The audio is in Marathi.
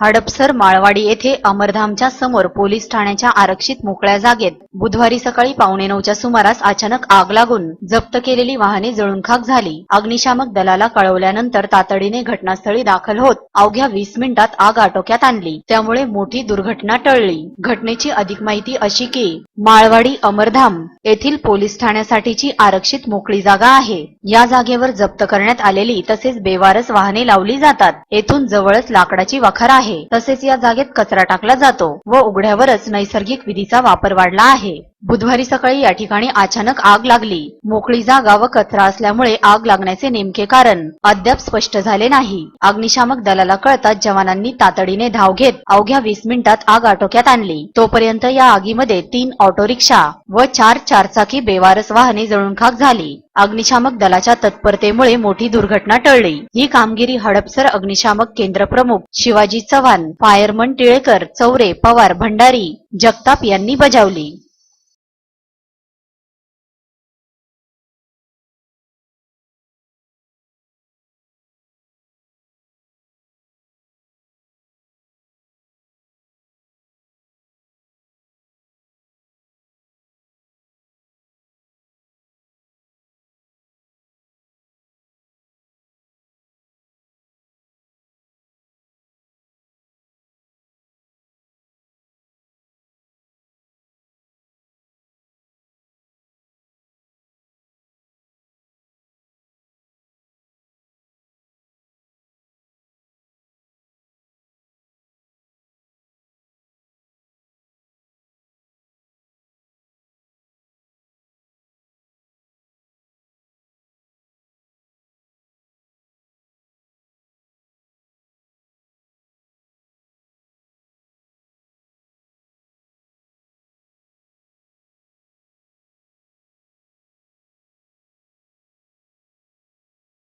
हडपसर माळवाडी येथे अमरधामच्या समोर पोलीस ठाण्याच्या आरक्षित मोकळ्या जागेत बुधवारी सकाळी पावणे नऊच्या सुमारास अचानक आग लागून जप्त केलेली वाहने जळून खाक झाली. अग्निशामक दलाला कळवल्यानंतर तातडीने घटनास्थळी दाखल होत अवघ्या वीस मिनिटात आग आटोक्यात आणली. त्यामुळे मोठी दुर्घटना टळली. घटनेची अधिक माहिती अशी की माळवाडी अमरधाम येथील पोलीस ठाण्यासाठीची आरक्षित मोकळी जागा आहे. या जागेवर जप्त करण्यात आलेली तसेच बेवारस वाहने लावली जातात. येथून जवळच लाकडाची वखार आहे. तसेच या जागेत कचरा टाकला जातो व उघड्यावरच नैसर्गिक विधीचा वापर वाढला आहे. बुधवारी सकाळी या ठिकाणी अचानक आग लागली. मोकळी जागा व कचरा असल्यामुळे आग लागण्याचे नेमके कारण अद्याप स्पष्ट झाले नाही. अग्निशामक दलाला कळताच जवानांनी तातडीने धाव घेत अवघ्या वीस मिनिटात आग आटोक्यात आणली. तोपर्यंत या आगीमध्ये तीन ऑटो रिक्षा व चार चारचाकी बेवारस वाहने जळून खाक झाली. अग्निशामक दलाच्या तत्परतेमुळे मोठी दुर्घटना टळली. ही कामगिरी हडपसर अग्निशामक केंद्र प्रमुख शिवाजी चव्हाण फायरमन टिळेकर चौरे पवार भंडारी जगताप यांनी बजावली.